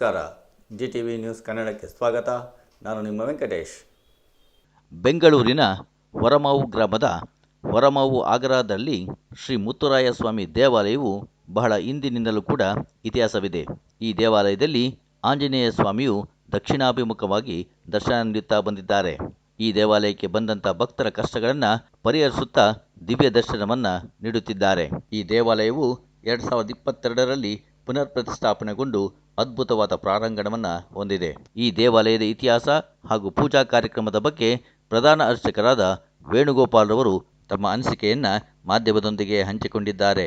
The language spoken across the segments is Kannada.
ನಮಸ್ಕಾರ. ಜಿ ಟಿ ವಿ ನ್ಯೂಸ್ ಕನ್ನಡಕ್ಕೆ ಸ್ವಾಗತ. ನಾನು ನಿಮ್ಮ ವೆಂಕಟೇಶ್. ಬೆಂಗಳೂರಿನ ಹೊರಮಾವು ಗ್ರಾಮದ ಹೊರಮಾವು ಆಗ್ರಾದಲ್ಲಿ ಶ್ರೀ ಮುತ್ತುರಾಯ ಸ್ವಾಮಿ ದೇವಾಲಯವು ಬಹಳ ಹಿಂದಿನಿಂದಲೂ ಕೂಡ ಇತಿಹಾಸವಿದೆ. ಈ ದೇವಾಲಯದಲ್ಲಿ ಆಂಜನೇಯ ಸ್ವಾಮಿಯು ದಕ್ಷಿಣಾಭಿಮುಖವಾಗಿ ದರ್ಶನ ನೀಡುತ್ತಾ ಬಂದಿದ್ದಾರೆ. ಈ ದೇವಾಲಯಕ್ಕೆ ಬಂದಂಥ ಭಕ್ತರ ಕಷ್ಟಗಳನ್ನು ಪರಿಹರಿಸುತ್ತಾ ದಿವ್ಯ ದರ್ಶನವನ್ನು ನೀಡುತ್ತಿದ್ದಾರೆ. ಈ ದೇವಾಲಯವು ಎರಡು ಸಾವಿರದ ಇಪ್ಪತ್ತೆರಡರಲ್ಲಿ ಪುನರ್ ಪ್ರತಿಷ್ಠಾಪನೆಗೊಂಡು ಅದ್ಭುತವಾದ ಪ್ರಾರಂಗಣವನ್ನು ಹೊಂದಿದೆ. ಈ ದೇವಾಲಯದ ಇತಿಹಾಸ ಹಾಗೂ ಪೂಜಾ ಕಾರ್ಯಕ್ರಮದ ಬಗ್ಗೆ ಪ್ರಧಾನ ಅರ್ಚಕರಾದ ವೇಣುಗೋಪಾಲ್ರವರು ತಮ್ಮ ಅನಿಸಿಕೆಯನ್ನು ಮಾಧ್ಯಮದೊಂದಿಗೆ ಹಂಚಿಕೊಂಡಿದ್ದಾರೆ.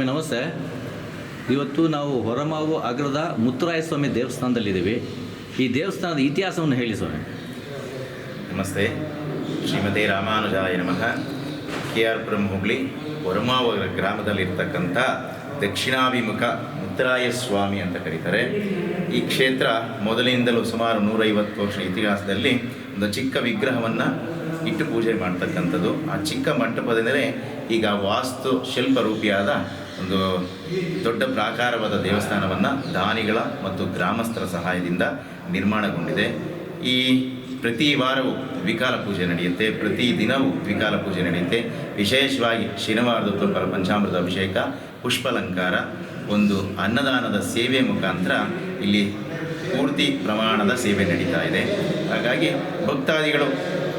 ಸ್ವಾಮಿ ನಮಸ್ತೆ. ಇವತ್ತು ನಾವು ಹೊರಮಾವು ಅಗ್ರದ ಮುತ್ತುರಾಯ ಸ್ವಾಮಿ ದೇವಸ್ಥಾನದಲ್ಲಿದ್ದೀವಿ. ಈ ದೇವಸ್ಥಾನದ ಇತಿಹಾಸವನ್ನು ಹೇಳಿ ಸ್ವಾಮಿ. ನಮಸ್ತೆ. ಶ್ರೀಮತಿ ರಾಮಾನುಜಾಯ ನಮಃ. ಕೆ ಆರ್ ಪುರಂ ಹುಬ್ಳಿ ಹೊರಮಾವ ಗ್ರಾಮದಲ್ಲಿರ್ತಕ್ಕಂಥ ದಕ್ಷಿಣಾಭಿಮುಖ ಮುತ್ತರಾಯ ಸ್ವಾಮಿ ಅಂತ ಕರೀತಾರೆ. ಈ ಕ್ಷೇತ್ರ ಮೊದಲಿನಿಂದಲೂ ಸುಮಾರು ನೂರೈವತ್ತು ವರ್ಷ ಇತಿಹಾಸದಲ್ಲಿ ಒಂದು ಚಿಕ್ಕ ವಿಗ್ರಹವನ್ನು ಇಟ್ಟು ಪೂಜೆ ಮಾಡ್ತಕ್ಕಂಥದ್ದು. ಆ ಚಿಕ್ಕ ಮಂಟಪದಿಂದಲೇ ಈಗ ವಾಸ್ತು ಶಿಲ್ಪ ರೂಪಿಯಾದ ಒಂದು ದೊಡ್ಡ ಪ್ರಾಕಾರವಾದ ದೇವಸ್ಥಾನವನ್ನು ದಾನಿಗಳ ಮತ್ತು ಗ್ರಾಮಸ್ಥರ ಸಹಾಯದಿಂದ ನಿರ್ಮಾಣಗೊಂಡಿದೆ. ಈ ಪ್ರತಿ ವಾರವೂ ದ್ವಿಕಾಲ ಪೂಜೆ ನಡೆಯುತ್ತೆ, ಪ್ರತಿ ದಿನವೂ ದ್ವಿಕಾಲ ಪೂಜೆ ನಡೆಯುತ್ತೆ. ವಿಶೇಷವಾಗಿ ಶನಿವಾರದ ಹೊತ್ತು ಪಂಚಾಮೃತ ಅಭಿಷೇಕ, ಪುಷ್ಪಲಂಕಾರ, ಒಂದು ಅನ್ನದಾನದ ಸೇವೆ ಮುಖಾಂತರ ಇಲ್ಲಿ ಪೂರ್ತಿ ಪ್ರಮಾಣದ ಸೇವೆ ನಡೀತಾ ಇದೆ. ಹಾಗಾಗಿ ಭಕ್ತಾದಿಗಳು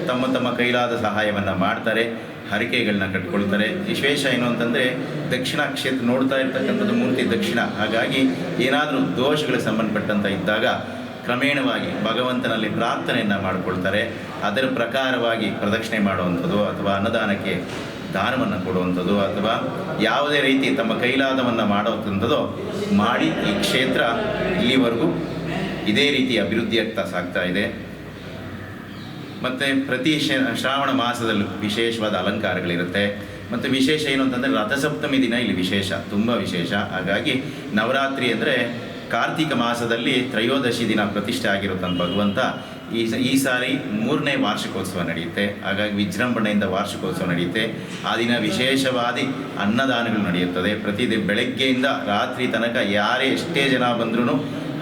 ತಮ್ಮ ತಮ್ಮ ಕೈಲಾದ ಸಹಾಯವನ್ನು ಮಾಡ್ತಾರೆ. ಹರಿಕೆಗಳನ್ನ ಕಟ್ಕೊಳ್ತಾರೆ. ವಿಶೇಷ ಏನು ಅಂತಂದರೆ, ದಕ್ಷಿಣ ಕ್ಷೇತ್ರ ನೋಡ್ತಾ ಇರ್ತಕ್ಕಂಥದ್ದು ಮೂರ್ತಿ ದಕ್ಷಿಣ. ಹಾಗಾಗಿ ಏನಾದರೂ ದೋಷಗಳಿಗೆ ಸಂಬಂಧಪಟ್ಟಂತ ಇದ್ದಾಗ ಕ್ರಮೇಣವಾಗಿ ಭಗವಂತನಲ್ಲಿ ಪ್ರಾರ್ಥನೆಯನ್ನು ಮಾಡಿಕೊಳ್ತಾರೆ. ಅದರ ಪ್ರಕಾರವಾಗಿ ಪ್ರದಕ್ಷಿಣೆ ಮಾಡುವಂಥದ್ದು ಅಥವಾ ಅನ್ನದಾನಕ್ಕೆ ದಾನವನ್ನು ಕೊಡುವಂಥದ್ದು ಅಥವಾ ಯಾವುದೇ ರೀತಿ ತಮ್ಮ ಕೈಲಾದವನ್ನು ಮಾಡುವಂಥದ್ದೋ ಮಾಡಿ ಈ ಕ್ಷೇತ್ರ ಇಲ್ಲಿವರೆಗೂ ಇದೇ ರೀತಿ ಅಭಿವೃದ್ಧಿಯಾಗ್ತಾ ಸಾಗ್ತಾ ಇದೆ. ಮತ್ತು ಪ್ರತಿ ಶ್ರಾವಣ ಮಾಸದಲ್ಲೂ ವಿಶೇಷವಾದ ಅಲಂಕಾರಗಳಿರುತ್ತೆ. ಮತ್ತು ವಿಶೇಷ ಏನು ಅಂತಂದರೆ ರಥಸಪ್ತಮಿ ದಿನ ಇಲ್ಲಿ ವಿಶೇಷ, ತುಂಬ ವಿಶೇಷ. ಹಾಗಾಗಿ ನವರಾತ್ರಿ ಅಂದರೆ ಕಾರ್ತಿಕ ಮಾಸದಲ್ಲಿ ತ್ರಯೋದಶಿ ದಿನ ಪ್ರತಿಷ್ಠೆ ಆಗಿರುತ್ತಂತ ಭಗವಂತ ಈ ಈ ಸಾರಿ ಮೂರನೇ ವಾರ್ಷಿಕೋತ್ಸವ ನಡೆಯುತ್ತೆ. ಹಾಗಾಗಿ ವಿಜೃಂಭಣೆಯಿಂದ ವಾರ್ಷಿಕೋತ್ಸವ ನಡೆಯುತ್ತೆ. ಆ ದಿನ ವಿಶೇಷವಾದಿ ಅನ್ನದಾನಗಳು ನಡೆಯುತ್ತದೆ. ಪ್ರತಿ ಬೆಳಗ್ಗೆಯಿಂದ ರಾತ್ರಿ ತನಕ ಯಾರೇ ಎಷ್ಟೇ ಜನ ಬಂದ್ರೂ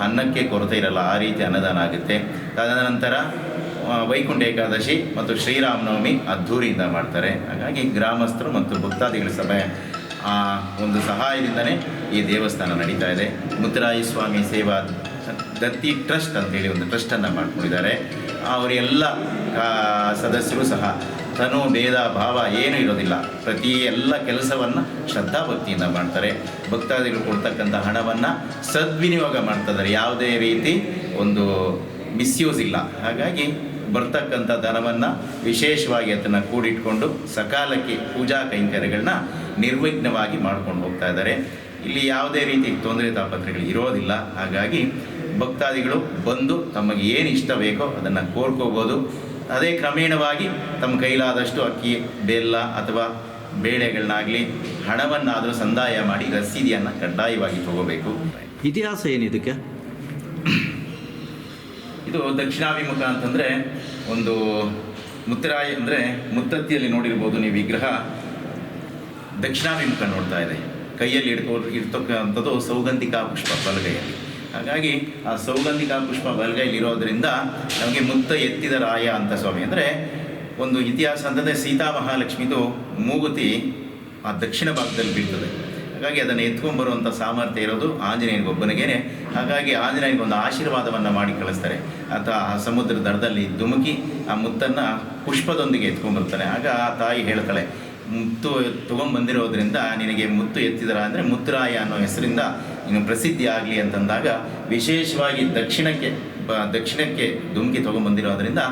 ಅನ್ನಕ್ಕೆ ಕೊರತೆ ಇರಲ್ಲ. ಆ ರೀತಿ ಅನ್ನದಾನ ಆಗುತ್ತೆ. ತದನಂತರ ವೈಕುಂಠ ಏಕಾದಶಿ ಮತ್ತು ಶ್ರೀರಾಮನವಮಿ ಅದ್ಧೂರಿಯಿಂದ ಮಾಡ್ತಾರೆ. ಹಾಗಾಗಿ ಗ್ರಾಮಸ್ಥರು ಮತ್ತು ಭಕ್ತಾದಿಗಳ ಸಭೆ ಆ, ಒಂದು ಸಹಾಯದಿಂದನೇ ಈ ದೇವಸ್ಥಾನ ನಡೀತಾ ಇದೆ. ಮುದ್ರಾಯಿ ಸ್ವಾಮಿ ಸೇವಾ ದತ್ತಿ ಟ್ರಸ್ಟ್ ಅಂತೇಳಿ ಒಂದು ಟ್ರಸ್ಟನ್ನು ಮಾಡ್ಕೊಂಡಿದ್ದಾರೆ. ಅವರೆಲ್ಲ ಸದಸ್ಯರು ಸಹ ತನು ಭೇದ ಭಾವ ಏನೂ ಇರೋದಿಲ್ಲ. ಪ್ರತಿ ಎಲ್ಲ ಕೆಲಸವನ್ನು ಶ್ರದ್ಧಾಭಕ್ತಿಯಿಂದ ಮಾಡ್ತಾರೆ. ಭಕ್ತಾದಿಗಳು ಕೊಡ್ತಕ್ಕಂಥ ಹಣವನ್ನು ಸದ್ವಿನಿಯೋಗ ಮಾಡ್ತಿದ್ದಾರೆ ಯಾವುದೇ ರೀತಿ ಒಂದು ಮಿಸ್ಯೂಸ್ ಇಲ್ಲ. ಹಾಗಾಗಿ ಬರ್ತಕ್ಕಂಥ ಧನವನ್ನು ವಿಶೇಷವಾಗಿ ಅದನ್ನು ಕೂಡಿಟ್ಕೊಂಡು ಸಕಾಲಕ್ಕೆ ಪೂಜಾ ಕೈಂಕರ್ಯಗಳನ್ನ ನಿರ್ವಿಘ್ನವಾಗಿ ಮಾಡ್ಕೊಂಡು ಹೋಗ್ತಾ ಇದ್ದಾರೆ. ಇಲ್ಲಿ ಯಾವುದೇ ರೀತಿ ತೊಂದರೆ ತಾಪತ್ರೆಗಳು ಇರೋದಿಲ್ಲ. ಹಾಗಾಗಿ ಭಕ್ತಾದಿಗಳು ಬಂದು ತಮಗೆ ಏನು ಇಷ್ಟ ಬೇಕೋ ಅದನ್ನು ಕೋರ್ಕೋಬೋದು. ಅದೇ ಕ್ರಮೇಣವಾಗಿ ತಮ್ಮ ಕೈಲಾದಷ್ಟು ಅಕ್ಕಿ, ಬೆಲ್ಲ ಅಥವಾ ಬೇಳೆಗಳನ್ನಾಗಲಿ, ಹಣವನ್ನಾದರೂ ಸಂದಾಯ ಮಾಡಿ, ರಸೀದಿಯನ್ನು ಕಡ್ಡಾಯವಾಗಿ ತಗೋಬೇಕು. ಇತಿಹಾಸ ಏನಿದಕ್ಕೆ? ಇದು ದಕ್ಷಿಣಾಭಿಮುಖ ಅಂತಂದರೆ ಒಂದು ಮುತ್ತರಾಯಿ ಅಂದರೆ ಮುತ್ತತ್ತಿಯಲ್ಲಿ ನೋಡಿರ್ಬೋದು ನೀವು ವಿಗ್ರಹ ದಕ್ಷಿಣಾಭಿಮುಖ ನೋಡ್ತಾ ಇದೆ. ಕೈಯಲ್ಲಿ ಇಡ್ಕೊ ಇರ್ತಕ್ಕಂಥದ್ದು ಸೌಗಂಧಿಕಾ ಪುಷ್ಪ ಬಲಗೈಯಲ್ಲಿ. ಹಾಗಾಗಿ ಆ ಸೌಗಂಧಿಕಾ ಪುಷ್ಪ ಬಲಗೈಲಿ ಇರೋದ್ರಿಂದ ನಮಗೆ ಮುತ್ತ ಎತ್ತಿದ ರಾಯ ಅಂತ ಸ್ವಾಮಿ. ಅಂದರೆ ಒಂದು ಇತಿಹಾಸ ಅಂತಂದರೆ ಸೀತಾ ಮಹಾಲಕ್ಷ್ಮಿದು ಮೂಗುತಿ ಆ ದಕ್ಷಿಣ ಭಾಗದಲ್ಲಿ ಬೀಳ್ತದೆ. ಹಾಗಾಗಿ ಅದನ್ನು ಎತ್ಕೊಂಡ್ಬರುವಂಥ ಸಾಮರ್ಥ್ಯ ಇರೋದು ಆಂಜನೇಯನಿಗೊಬ್ಬನಿಗೇನೆ. ಹಾಗಾಗಿ ಆಂಜನೇಯನಿಗೆ ಒಂದು ಆಶೀರ್ವಾದವನ್ನು ಮಾಡಿ ಕಳಿಸ್ತಾರೆ. ಆತ ಆ ಸಮುದ್ರ ದಡದಲ್ಲಿ ಧುಮುಕಿ, ಆ ಮುತ್ತನ್ನು ಪುಷ್ಪದೊಂದಿಗೆ ಎತ್ಕೊಂಡ್ಬರ್ತಾನೆ. ಆಗ ಆ ತಾಯಿ ಹೇಳ್ತಾಳೆ, ಮುತ್ತು ತೊಗೊಂಬಂದಿರೋದ್ರಿಂದ ನಿನಗೆ ಮುತ್ತು ಎತ್ತಿದರ? ಅಂದರೆ, ಮುತ್ತುರಾಯ ಅನ್ನೋ ಹೆಸರಿಂದ ಇನ್ನು ಪ್ರಸಿದ್ಧಿ ಆಗಲಿ ಅಂತಂದಾಗ, ವಿಶೇಷವಾಗಿ ದಕ್ಷಿಣಕ್ಕೆ, ಬ, ದಕ್ಷಿಣಕ್ಕೆ ಧುಮುಕಿ ತೊಗೊಂಬಂದಿರೋದ್ರಿಂದ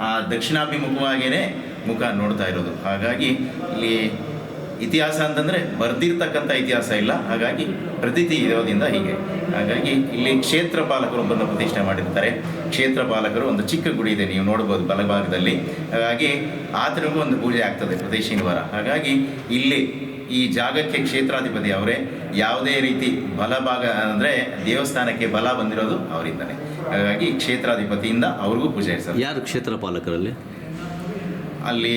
ಆ ದಕ್ಷಿಣಾಭಿಮುಖವಾಗಿಯೇ ಮುಖ ನೋಡ್ತಾ ಇರೋದು. ಹಾಗಾಗಿ ಇಲ್ಲಿ ಇತಿಹಾಸ ಅಂತಂದರೆ ಬರ್ದಿರ್ತಕ್ಕಂಥ ಇತಿಹಾಸ ಇಲ್ಲ. ಹಾಗಾಗಿ ಪ್ರತೀತಿ ಇರೋದ್ರಿಂದ ಹೀಗೆ. ಹಾಗಾಗಿ ಇಲ್ಲಿ ಕ್ಷೇತ್ರ ಪಾಲಕರೊಬ್ಬರನ್ನು ಪ್ರತಿಷ್ಠೆ ಮಾಡಿರ್ತಾರೆ. ಕ್ಷೇತ್ರ ಪಾಲಕರು ಒಂದು ಚಿಕ್ಕ ಗುಡಿ ಇದೆ ನೀವು ನೋಡ್ಬೋದು ಬಲಭಾಗದಲ್ಲಿ. ಹಾಗಾಗಿ ಆತನಿಗೂ ಒಂದು ಪೂಜೆ ಆಗ್ತದೆ ಪ್ರತಿ ಶನಿವಾರ. ಹಾಗಾಗಿ ಇಲ್ಲಿ ಈ ಜಾಗಕ್ಕೆ ಕ್ಷೇತ್ರಾಧಿಪತಿ ಅವರೇ ಯಾವುದೇ ರೀತಿ ಬಲಭಾಗ ಅಂದರೆ ದೇವಸ್ಥಾನಕ್ಕೆ ಬಲ ಬಂದಿರೋದು ಅವರಿಂದನೇ. ಹಾಗಾಗಿ ಕ್ಷೇತ್ರಾಧಿಪತಿಯಿಂದ ಅವ್ರಿಗೂ ಪೂಜೆ ಯಾರು ಕ್ಷೇತ್ರ ಪಾಲಕರಲ್ಲಿ? ಅಲ್ಲಿ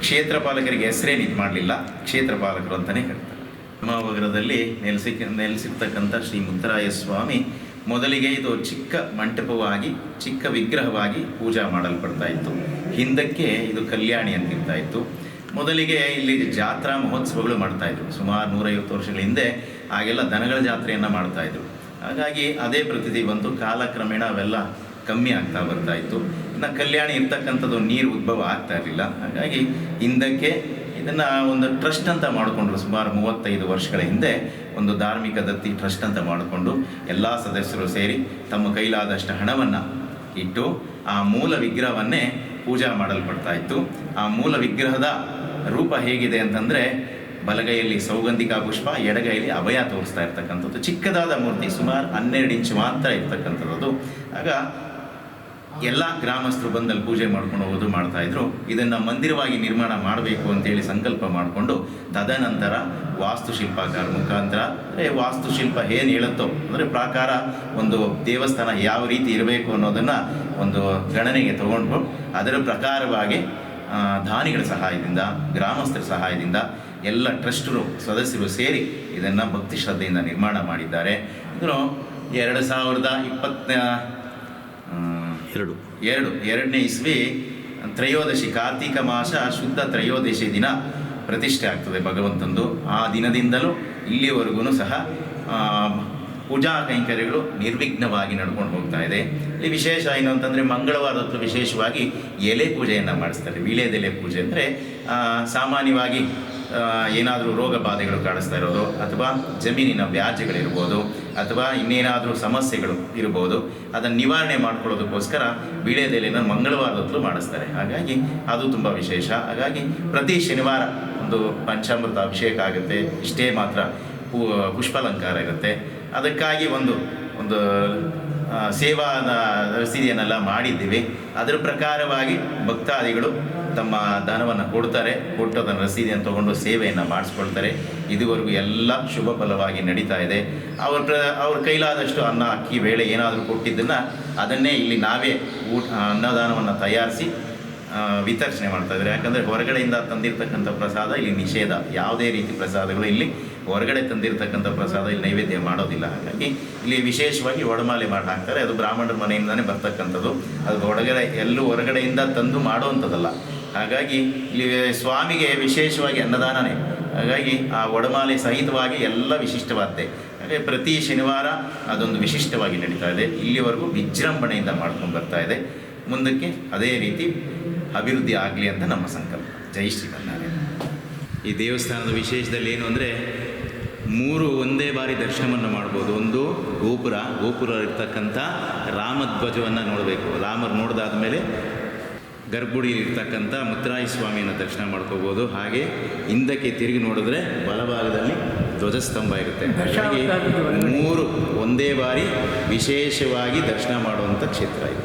ಕ್ಷೇತ್ರ ಪಾಲಕರಿಗೆ ಹೆಸರೇನು ಇದು ಮಾಡಲಿಲ್ಲ. ಕ್ಷೇತ್ರ ಪಾಲಕರು ಅಂತಲೇ ಹೇಳ್ತಾರೆ. ಮಹಾವಗರದಲ್ಲಿ ನೆಲೆಸಿ ನೆಲೆಸಿರ್ತಕ್ಕಂಥ ಶ್ರೀ ಮುತ್ತರಾಯ ಸ್ವಾಮಿ ಮೊದಲಿಗೆ ಇದು ಚಿಕ್ಕ ಮಂಟಪವಾಗಿ, ಚಿಕ್ಕ ವಿಗ್ರಹವಾಗಿ ಪೂಜಾ ಮಾಡಲ್ಪಡ್ತಾ ಇತ್ತು. ಹಿಂದಕ್ಕೆ ಇದು ಕಲ್ಯಾಣಿ ಅಂತಿರ್ತಾ ಇತ್ತು. ಮೊದಲಿಗೆ ಇಲ್ಲಿ ಜಾತ್ರಾ ಮಹೋತ್ಸವಗಳು ಮಾಡ್ತಾ ಇದ್ರು. ಸುಮಾರು ನೂರೈವತ್ತು ವರ್ಷಗಳ ಹಿಂದೆ ಆಗೆಲ್ಲ ದನಗಳ ಜಾತ್ರೆಯನ್ನು ಮಾಡ್ತಾ ಇದ್ರು. ಹಾಗಾಗಿ ಅದೇ ಪ್ರತಿದಿ ಬಂತು. ಕಾಲಕ್ರಮೇಣ ಅವೆಲ್ಲ ಕಮ್ಮಿ ಆಗ್ತಾ ಬರ್ತಾ ಇತ್ತು. ಇನ್ನು ಕಲ್ಯಾಣಿ ಇರ್ತಕ್ಕಂಥದ್ದು ನೀರು ಉದ್ಭವ ಆಗ್ತಾ ಇರಲಿಲ್ಲ. ಹಾಗಾಗಿ ಹಿಂದಕ್ಕೆ ಇದನ್ನು ಒಂದು ಟ್ರಸ್ಟ್ ಅಂತ ಮಾಡಿಕೊಂಡ್ರು ಸುಮಾರು ಮೂವತ್ತೈದು ವರ್ಷಗಳ ಹಿಂದೆ ಒಂದು ಧಾರ್ಮಿಕ ದತ್ತಿ ಟ್ರಸ್ಟ್ ಅಂತ ಮಾಡಿಕೊಂಡು ಎಲ್ಲ ಸದಸ್ಯರು ಸೇರಿ ತಮ್ಮ ಕೈಲಾದಷ್ಟು ಹಣವನ್ನು ಇಟ್ಟು ಆ ಮೂಲ ವಿಗ್ರಹವನ್ನೇ ಪೂಜಾ ಮಾಡಲ್ಪಡ್ತಾ ಇತ್ತು. ಆ ಮೂಲ ವಿಗ್ರಹದ ರೂಪ ಹೇಗಿದೆ ಅಂತಂದರೆ ಬಲಗೈಯಲ್ಲಿ ಸೌಗಂಧಿಕ ಪುಷ್ಪ, ಎಡಗೈಯಲ್ಲಿ ಅಭಯ ತೋರಿಸ್ತಾ ಇರ್ತಕ್ಕಂಥದ್ದು. ಚಿಕ್ಕದಾದ ಮೂರ್ತಿ ಸುಮಾರು ಹನ್ನೆರಡು ಇಂಚು ಮಾತ್ರ ಇರ್ತಕ್ಕಂಥದ್ದು ಆಗ ಎಲ್ಲ ಗ್ರಾಮಸ್ಥರು ಬಂದಲ್ಲಿ ಪೂಜೆ ಮಾಡ್ಕೊಂಡು ಹೋಗೋದು ಮಾಡ್ತಾ ಇದ್ರು. ಇದನ್ನ ಮಂದಿರವಾಗಿ ನಿರ್ಮಾಣ ಮಾಡಬೇಕು ಅಂತೇಳಿ ಸಂಕಲ್ಪ ಮಾಡಿಕೊಂಡು ತದನಂತರ ವಾಸ್ತುಶಿಲ್ಪಕಾರ ಮುಖಾಂತರ, ಅಂದರೆ ವಾಸ್ತುಶಿಲ್ಪ ಏನು ಹೇಳುತ್ತೋ, ಅಂದರೆ ಪ್ರಾಕಾರ ಒಂದು ದೇವಸ್ಥಾನ ಯಾವ ರೀತಿ ಇರಬೇಕು ಅನ್ನೋದನ್ನು ಒಂದು ಗಣನೆಗೆ ತಗೊಂಡು ಅದರ ಪ್ರಕಾರವಾಗಿ ದಾನಿಗಳ ಸಹಾಯದಿಂದ, ಗ್ರಾಮಸ್ಥರ ಸಹಾಯದಿಂದ ಎಲ್ಲ ಟ್ರಸ್ಟರು, ಸದಸ್ಯರು ಸೇರಿ ಇದನ್ನು ಭಕ್ತಿ ಶ್ರದ್ಧೆಯಿಂದ ನಿರ್ಮಾಣ ಮಾಡಿದ್ದಾರೆ. ಇದ್ರೋ ಎರಡು ಸಾವಿರದ ಇಪ್ಪತ್ತ ಎರಡು. ಎರಡು. ಎರಡನೇ ಇಸ್ವಿ, ತ್ರಯೋದಶಿ ಕಾರ್ತಿಕ ಮಾಸ, ಶುದ್ಧ ತ್ರಯೋದಶಿ ದಿನ ಪ್ರತಿಷ್ಠೆ ಆಗ್ತದೆ ಭಗವಂತಂದು. ಆ ದಿನದಿಂದಲೂ ಇಲ್ಲಿವರೆಗೂ ಸಹ ಪೂಜಾ ಕೈಂಕರ್ಯಗಳು ನಿರ್ವಿಘ್ನವಾಗಿ ನಡ್ಕೊಂಡು ಹೋಗ್ತಾ ಇದೆ. ಇಲ್ಲಿ ವಿಶೇಷ ಏನು ಅಂತಂದರೆ ಮಂಗಳವಾರ ಹೊತ್ತು ವಿಶೇಷವಾಗಿ ಎಲೆ ಪೂಜೆಯನ್ನು ಮಾಡಿಸ್ತಾರೆ. ವೀಳ್ಯದೆಲೆ ಪೂಜೆ ಅಂದರೆ ಸಾಮಾನ್ಯವಾಗಿ ಏನಾದರೂ ರೋಗ ಬಾಧೆಗಳು ಕಾಣಿಸ್ತಾ ಇರೋದು, ಅಥವಾ ಜಮೀನಿನ ವ್ಯಾಜ್ಯಗಳಿರ್ಬೋದು, ಅಥವಾ ಇನ್ನೇನಾದರೂ ಸಮಸ್ಯೆಗಳು ಇರ್ಬೋದು, ಅದನ್ನು ನಿವಾರಣೆ ಮಾಡ್ಕೊಳ್ಳೋದಕ್ಕೋಸ್ಕರ ವೀಳ್ಯದೆಲೆಯನ್ನು ಮಂಗಳವಾರದತ್ತಲೂ ಮಾಡಿಸ್ತಾರೆ. ಹಾಗಾಗಿ ಅದು ತುಂಬ ವಿಶೇಷ. ಹಾಗಾಗಿ ಪ್ರತಿ ಶನಿವಾರ ಒಂದು ಪಂಚಾಮೃತ ಅಭಿಷೇಕ ಆಗುತ್ತೆ. ಇಷ್ಟೇ ಮಾತ್ರ ಪೂ, ಪುಷ್ಪಾಲಂಕಾರ ಇರುತ್ತೆ. ಅದಕ್ಕಾಗಿ ಒಂದು ಒಂದು ಸೇವಾ ರಸೀದಿಯನ್ನೆಲ್ಲ ಮಾಡಿದ್ದೀವಿ. ಅದರ ಪ್ರಕಾರವಾಗಿ ಭಕ್ತಾದಿಗಳು ತಮ್ಮ ದಾನವನ್ನು ಕೊಡ್ತಾರೆ ಕೊಟ್ಟು ಅದನ್ನು ರಸೀದಿಯನ್ನು ತಗೊಂಡು ಸೇವೆಯನ್ನು ಮಾಡಿಸ್ಕೊಳ್ತಾರೆ. ಇದುವರೆಗೂ ಎಲ್ಲ ಶುಭ ಫಲವಾಗಿ ನಡೀತಾ ಇದೆ. ಅವ್ರ ಅವ್ರ ಕೈಲಾದಷ್ಟು ಅನ್ನ, ಅಕ್ಕಿ, ಬೇಳೆ ಏನಾದರೂ ಕೊಟ್ಟಿದ್ದನ್ನು ಅದನ್ನೇ ಇಲ್ಲಿ ನಾವೇ ಊಟ, ಅನ್ನದಾನವನ್ನು ತಯಾರಿಸಿ ವಿತರ್ಷಣೆ ಮಾಡ್ತಾ ಇದ್ದಾರೆ. ಯಾಕಂದರೆ ಹೊರಗಡೆಯಿಂದ ತಂದಿರತಕ್ಕಂಥ ಪ್ರಸಾದ ಇಲ್ಲಿ ನಿಷೇಧ. ಯಾವುದೇ ರೀತಿ ಪ್ರಸಾದಗಳು ಇಲ್ಲಿ ಹೊರಗಡೆ ತಂದಿರತಕ್ಕಂಥ ಪ್ರಸಾದ ಇಲ್ಲಿ ನೈವೇದ್ಯ ಮಾಡೋದಿಲ್ಲ. ಹಾಗಾಗಿ ಇಲ್ಲಿ ವಿಶೇಷವಾಗಿ ಒಡಮಾಲೆ ಮಾಡಿ ಹಾಕ್ತಾರೆ. ಅದು ಬ್ರಾಹ್ಮಣರ ಮನೆಯಿಂದನೇ ಬರ್ತಕ್ಕಂಥದ್ದು. ಅದು ಹೊರಗಡೆ ಎಲ್ಲೂ ಹೊರಗಡೆಯಿಂದ ತಂದು ಮಾಡೋವಂಥದ್ದಲ್ಲ. ಹಾಗಾಗಿ ಇಲ್ಲಿ ಸ್ವಾಮಿಗೆ ವಿಶೇಷವಾಗಿ ಅನ್ನದಾನನೇ. ಹಾಗಾಗಿ ಆ ಒಡಮಾಲೆ ಸಹಿತವಾಗಿ ಎಲ್ಲ ವಿಶಿಷ್ಟವಾದ್ದೆ. ಅಂದರೆ ಪ್ರತಿ ಶನಿವಾರ ಅದೊಂದು ವಿಶಿಷ್ಟವಾಗಿ ನಡೀತಾ ಇದೆ. ಇಲ್ಲಿವರೆಗೂ ವಿಜೃಂಭಣೆಯಿಂದ ಮಾಡ್ಕೊಂಡು ಬರ್ತಾ ಇದೆ. ಮುಂದಕ್ಕೆ ಅದೇ ರೀತಿ ಅಭಿವೃದ್ಧಿ ಆಗಲಿ ಅಂತ ನಮ್ಮ ಸಂಕಲ್ಪ. ಜೈ ಶ್ರೀಮನ್ನಾರಾಯಣ. ಈ ದೇವಸ್ಥಾನದ ವಿಶೇಷದಲ್ಲಿ ಏನು ಅಂದರೆ ಮೂರು ಒಂದೇ ಬಾರಿ ದರ್ಶನವನ್ನು ಮಾಡ್ಬೋದು. ಒಂದು ಗೋಪುರ ಗೋಪುರ ಇರ್ತಕ್ಕಂಥ ರಾಮಧ್ವಜವನ್ನು ನೋಡಬೇಕು. ರಾಮರು ನೋಡಿದಾದ ಮೇಲೆ ಗರ್ಭಗುಡಿಯಲ್ಲಿ ಇರ್ತಕ್ಕಂಥ ಮುತ್ತರಾಯ ಸ್ವಾಮಿಯನ್ನು ದರ್ಶನ ಮಾಡ್ಕೋಬೋದು. ಹಾಗೆ ಹಿಂದಕ್ಕೆ ತಿರುಗಿ ನೋಡಿದ್ರೆ ಬಲಭಾಗದಲ್ಲಿ ಧ್ವಜಸ್ತಂಭ ಇರುತ್ತೆ. ಹಾಗಾಗಿ ಮೂರು ಒಂದೇ ಬಾರಿ ವಿಶೇಷವಾಗಿ ದರ್ಶನ ಮಾಡುವಂಥ ಕ್ಷೇತ್ರ ಇದು.